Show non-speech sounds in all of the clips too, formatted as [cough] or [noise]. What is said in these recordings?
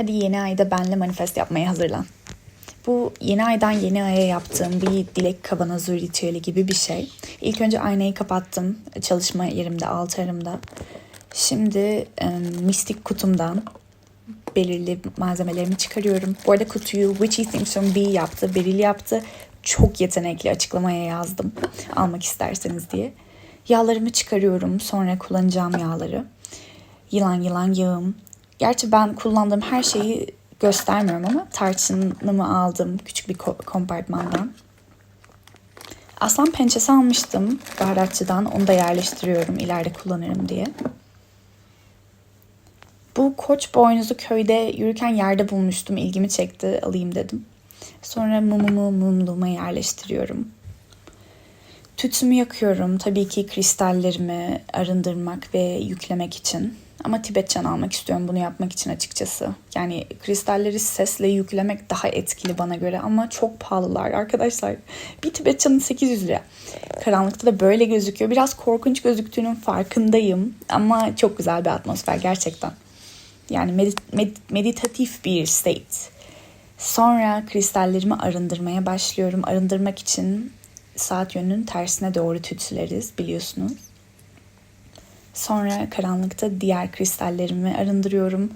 Hadi yeni ayda benle manifest yapmaya hazırlan. Bu yeni aydan yeni aya yaptığım bir dilek kavanozu ritüeli gibi bir şey. İlk önce aynayı kapattım çalışma yerimde, altarımda. Şimdi e, mistik kutumdan belirli malzemelerimi çıkarıyorum. Bu arada kutuyu Witchy from B yaptı, Beril yaptı. Çok yetenekli açıklamaya yazdım almak isterseniz diye. Yağlarımı çıkarıyorum sonra kullanacağım yağları. Yılan yılan yağım. Gerçi ben kullandığım her şeyi göstermiyorum ama tarçınımı aldım küçük bir ko- kompartmandan. Aslan pençesi almıştım baharatçıdan. Onu da yerleştiriyorum ileride kullanırım diye. Bu koç boynuzu köyde yürürken yerde bulmuştum. ilgimi çekti. Alayım dedim. Sonra mumumu mumluğuma yerleştiriyorum. Tütsümü yakıyorum. Tabii ki kristallerimi arındırmak ve yüklemek için. Ama Tibetçen almak istiyorum bunu yapmak için açıkçası. Yani kristalleri sesle yüklemek daha etkili bana göre ama çok pahalılar arkadaşlar. Bir Tibetçen'in 800 lira. Karanlıkta da böyle gözüküyor. Biraz korkunç gözüktüğünün farkındayım ama çok güzel bir atmosfer gerçekten. Yani medit- med- meditatif bir state. Sonra kristallerimi arındırmaya başlıyorum. Arındırmak için saat yönünün tersine doğru tütsüleriz biliyorsunuz. Sonra karanlıkta diğer kristallerimi arındırıyorum.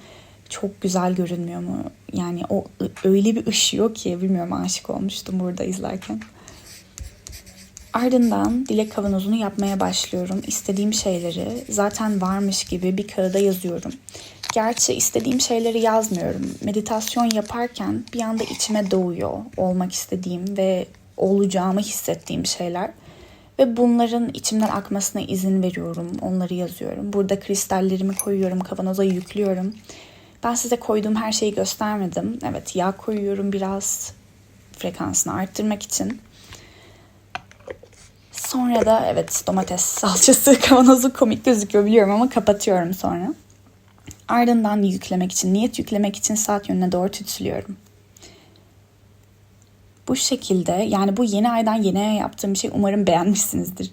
Çok güzel görünmüyor mu? Yani o öyle bir ışıyor ki bilmiyorum aşık olmuştum burada izlerken. Ardından dilek kavanozunu yapmaya başlıyorum. İstediğim şeyleri zaten varmış gibi bir kağıda yazıyorum. Gerçi istediğim şeyleri yazmıyorum. Meditasyon yaparken bir anda içime doğuyor olmak istediğim ve olacağımı hissettiğim şeyler. Ve bunların içimden akmasına izin veriyorum. Onları yazıyorum. Burada kristallerimi koyuyorum, kavanoza yüklüyorum. Ben size koyduğum her şeyi göstermedim. Evet yağ koyuyorum biraz frekansını arttırmak için. Sonra da evet domates salçası [laughs] kavanozu komik gözüküyor biliyorum ama kapatıyorum sonra. Ardından yüklemek için, niyet yüklemek için saat yönüne doğru tütsülüyorum. Bu şekilde yani bu yeni aydan yeni aya yaptığım şey umarım beğenmişsinizdir.